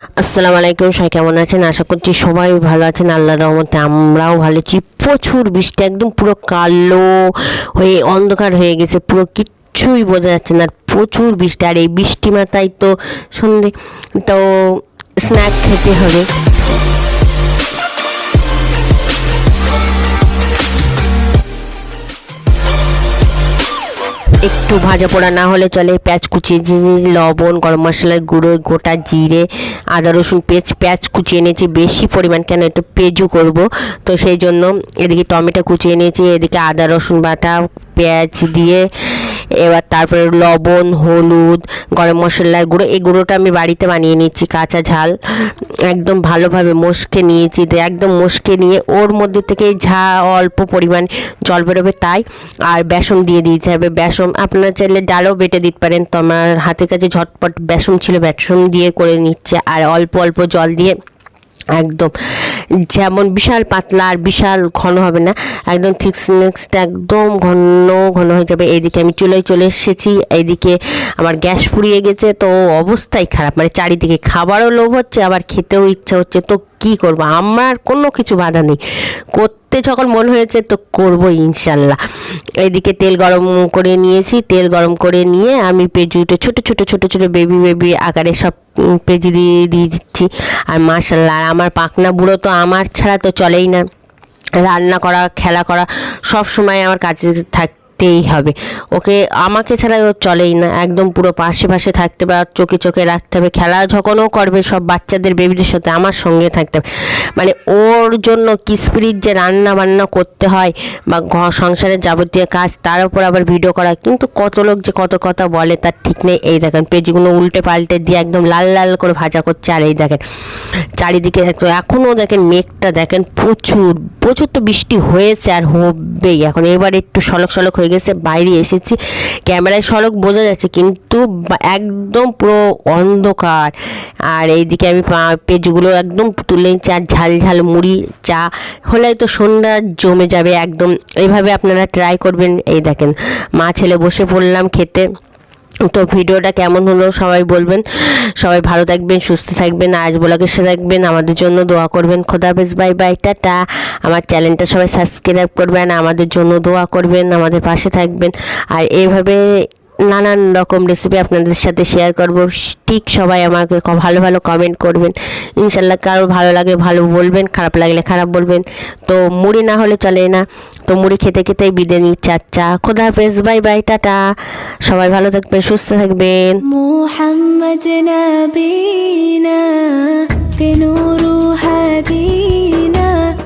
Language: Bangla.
আসসালামু আলাইকুম, সবাই কেমন আছেন? আশা করছি সবাই ভালো আছেন। আল্লাহ রহমতে আমরাও ভালো আছি। প্রচুর বৃষ্টি, একদম পুরো কালো হয়ে অন্ধকার হয়ে গেছে। পুরো কিচ্ছুই বোঝা যাচ্ছে না। আর প্রচুর বৃষ্টি। আর এই বৃষ্টি মাথায় তো সন্ধে তো স্ন্যাক খেতে হবে। একটু ভাজা পোড়া না হলে চলে পেঁয়াজ কুচিয়ে লবণ, গরম মশলার গুঁড়ো, গোটা জিরে, আদা, রসুন পেঁয়াজ পেঁয়াজ কুচিয়ে নিয়েছি বেশি পরিমাণ কেন একটু পেঁজু করব। তো সেই জন্য এদিকে টমেটো কুচিয়ে নিয়েছি এদিকে আদা, রসুন বাটা, পেঁয়াজ দিয়ে এবার তারপরে লবণ, হলুদ, গরম মশলার গুঁড়ো, এই গুঁড়োটা আমি বাড়িতে বানিয়ে নিচ্ছি, কাঁচা ঝাল। একদম ভালোভাবে মশকে নিয়েছি একদম মশকে নিয়ে ওর মধ্যে থেকে ঝা অল্প পরিমাণ জল বেরোবে তাই, আর বেসন দিয়ে দিতে হবে। বেসন আপনারা চাইলে ডালও বেটে দিতে পারেন, তো আমার হাতের কাছে ঝটপট বেসন ছিল, বেসন দিয়ে করে নিচ্ছে, আর অল্প অল্প জল দিয়ে একদম। যেমন বিশাল পাতলা আর বিশাল ঘন হবে না। একদম থিকনেসটা একদম ঘন ঘন হয়ে যাবে। এইদিকে আমি চুলোয় চলে এসেছি। এইদিকে আমার গ্যাস ফুরিয়ে গেছে। তো অবস্থাই খারাপ। মানে চারিদিকে খাবারও লোভ হচ্ছে, আবার খেতেও ইচ্ছা হচ্ছে। তো কি করব? আমার কোনো কিছু বাধা নেই। করতে যখন মন হয়েছে তো করব ইনশাল্লাহ। এইদিকে তেল গরম করে নিয়েছি। তেল গরম করে নিয়ে আমি পেঁজুটা ছোট ছোট ছোট ছোট বেবি বেবি আকারে সব পেঁজি দিয়ে দিয়ে দিচ্ছি। আর মাসাল্লাহ আর আমার পাকনা বুড়ো তো আমার ছাড়া তো চলেই না। রান্না করা, খেলা করা সব সময় আমার কাছে থাকতেই হবে। ওকে, আমাকে ছাড়া ও চলেই না। একদম পুরো পাশে পাশে থাকতে হবে আর চোখে চোখে রাখতে হবে। খেলা যখনও করবে, সব বাচ্চাদের বেবিদের সাথে আমার সঙ্গে থাকতে হবে। মানে ওর জন্য কিসপিরিট যে রান্না বান্না করতে হয় বা ঘর সংসারের যাবতীয় কাজ, তার উপর আবার ভিডিও করা। কিন্তু কত লোক যে কত কথা বলে, তার ঠিক নেই। এই দেখেন পেঁচিগুলো উল্টে পাল্টে দিয়ে একদম লাল লাল করে ভাজা করছে। আর এই দেখেন, চারিদিকে একটু এখনও দেখেন মেঘটা দেখেন প্রচুর প্রচুর তো বৃষ্টি হয়েছে আর হবেই। এখন এবার একটু সলক সলক হয়ে গেছে, বাইরে এসেছি। ক্যামেরায় সড়ক বোঝা যাচ্ছে, কিন্তু একদম পুরো অন্ধকার। আর এইদিকে আমি পা- পেঁচগুলো একদম তুলে নিচ্ছি, আর ঝাল ঝাল মুড়ি, চা, হলে তো সন্ধ্যা জমে যাবে একদম। এইভাবে আপনারা ট্রাই করবেন। এই দেখেন, মা ছেলে বসে পড়লাম খেতে। তো ভিডিওটা কেমন হলো সবাই বলবেন। সবাই ভালো থাকবেন, সুস্থ থাকবেন আজ বলাকে সে থাকবেন। আমাদের জন্য দোয়া করবেন। খোদাফেজ বাই বাই টাটা। আমার চ্যানেলটা সবাই সাবস্ক্রাইব করবেন, আমাদের জন্য দোয়া করবেন, আমাদের পাশে থাকবেন। আর এইভাবে নানান রকম রেসিপি আপনাদের সাথে শেয়ার করব। ঠিক সবাই আমাকে ভালো ভালো কমেন্ট করবেন। ইনশাল্লাহ কারও ভালো লাগে ভালো বলবেন, খারাপ লাগলে খারাপ বলবেন। তো মুড়ি না হলে চলে না। তো মুড়ি খেতে খেতেই বিদে নিচ্ছে। আচ্ছা খোদা হাফেজ, বাই বাই, টাটা। সবাই ভালো থাকবেন, সুস্থ থাকবেন। মোহাম্মদ নবী